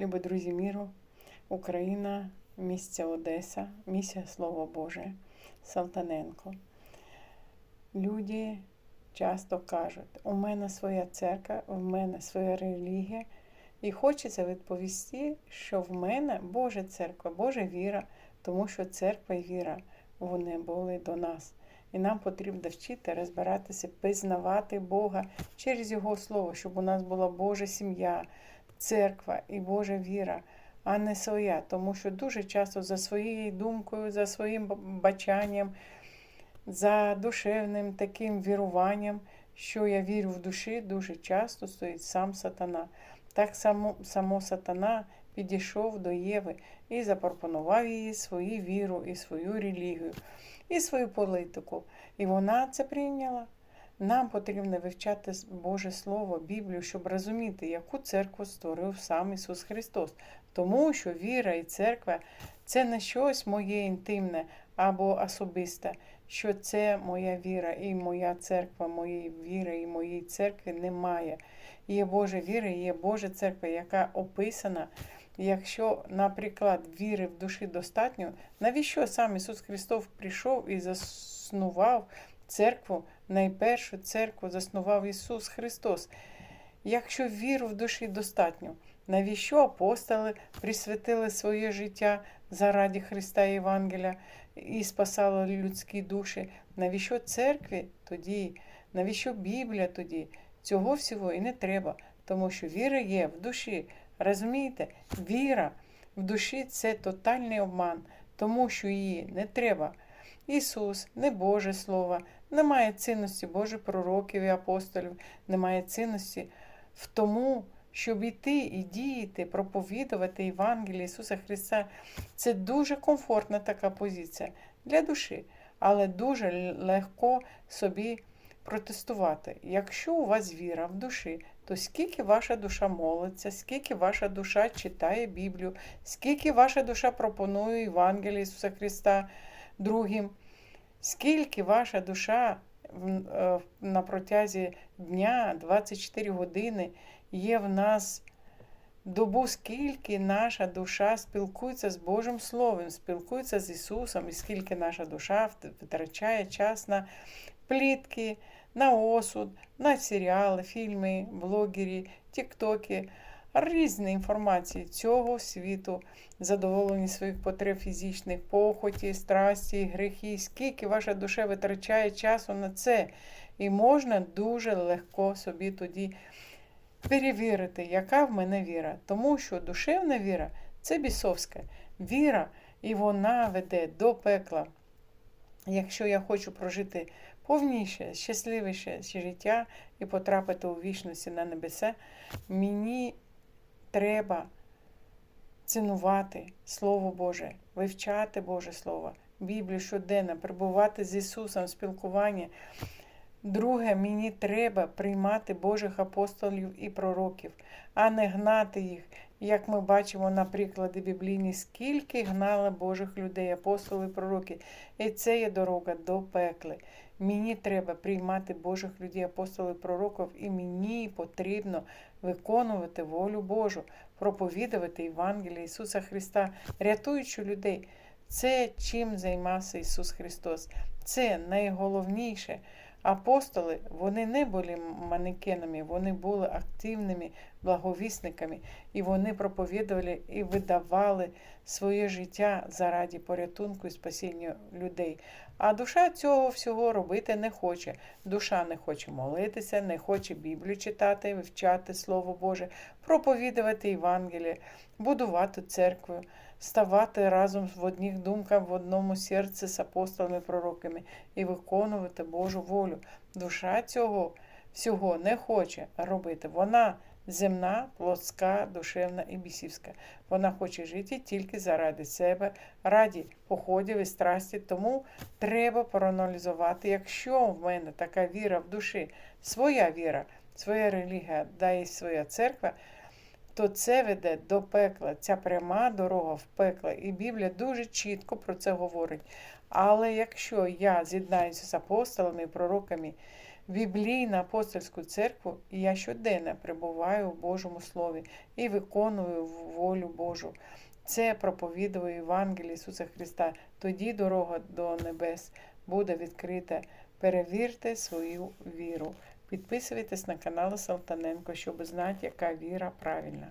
Любі друзі міру, Україна, місце Одеса, місія Слово Боже, Салтаненко. Люди часто кажуть, у мене своя церква, в мене своя релігія. І хочеться відповісти, що в мене Божа церква, Божа віра, тому що церква і віра вони були до нас. І нам потрібно вчити розбиратися, пізнавати Бога через Його Слово, щоб у нас була Божа сім'я, церква і Божа віра, а не своя. Тому що дуже часто за своєю думкою, за своїм бачанням, за душевним таким віруванням, що я вірю в душі, дуже часто стоїть сам сатана. Так само, само сатана підійшов до Єви і запропонував їй свою віру і свою релігію, і свою політику. І вона це прийняла. Нам потрібно вивчати Боже Слово, Біблію, щоб розуміти, яку церкву створив сам Ісус Христос. Тому що віра і церква це не щось моє інтимне або особисте, що це моя віра і моя церква, моєї віри і моєї церкви немає. Є Божа віра, є Божа церква, яка описана. Якщо, наприклад, віри в душі достатньо, навіщо сам Ісус Христос прийшов і заснував церкву, найпершу церкву заснував Ісус Христос? Якщо віру в душі достатньо, навіщо апостоли присвятили своє життя заради Христа і Євангелія і спасали людські душі? Навіщо церкві тоді? Навіщо Біблія тоді? Цього всього і не треба, тому що віра є в душі. Розумієте, віра в душі це тотальний обман, тому що її не треба. Ісус, не Боже Слово, немає цінності Божих пророків і апостолів, немає цінності в тому, щоб іти і діяти, проповідувати Євангеліє Ісуса Христа. Це дуже комфортна така позиція для душі, але дуже легко собі протестувати. Якщо у вас віра в душі, то скільки ваша душа молиться, скільки ваша душа читає Біблію, скільки ваша душа пропонує Євангеліє Ісуса Христа другим, скільки ваша душа на протязі дня 24 години є в нас? Добу, скільки наша душа спілкується з Божим Словом, спілкується з Ісусом, і скільки наша душа витрачає час на плітки, на осуд, на серіали, фільми, блогери, тіктоки, різні інформації цього світу, задоволені своїх потреб фізичних, похоті, страсті, гріхи, скільки ваша душа витрачає часу на це. І можна дуже легко собі тоді перевірити, яка в мене віра. Тому що душевна віра це бісовська віра, і вона веде до пекла. Якщо я хочу прожити повніше, щасливіше життя і потрапити у вічності на небеса, мені треба цінувати Слово Боже, вивчати Боже Слово, Біблію щоденно, перебувати з Ісусом в спілкуванні. Друге, мені треба приймати Божих апостолів і пророків, а не гнати їх, як ми бачимо на прикладі біблійні, скільки гнали Божих людей, апостоли пророки. І це є дорога до пекли. Мені треба приймати Божих людей, апостолів, пророків, і мені потрібно виконувати волю Божу, проповідувати Євангелія Ісуса Христа, рятуючи людей. Це чим займався Ісус Христос. Це найголовніше. Апостоли вони не були манекенами, вони були активними благовісниками, і вони проповідували і видавали своє життя заради порятунку і спасіння людей. А душа цього всього робити не хоче. Душа не хоче молитися, не хоче Біблію читати, вивчати Слово Боже, проповідувати Євангеліє, будувати церкву ставати разом в одних думках, в одному серці з апостолами пророками і виконувати Божу волю. Душа цього всього не хоче робити. Вона земна, плотська, душевна і бісівська. Вона хоче жити тільки заради себе, раді походів і страсті. Тому треба проаналізувати, якщо в мене така віра в душі, своя віра, своя релігія, да і своя церква то це веде до пекла. Ця пряма дорога в пекла. І Біблія дуже чітко про це говорить. Але якщо я з'єднаюся з апостолами і пророками, біблійну апостольську церкву, я щоденно перебуваю в Божому Слові і виконую волю Божу. Це проповідує Євангеліє Ісуса Христа. Тоді дорога до небес буде відкрита. Перевірте свою віру. Підписуйтесь на канал Салтаненко, щоб знати, яка віра правильна.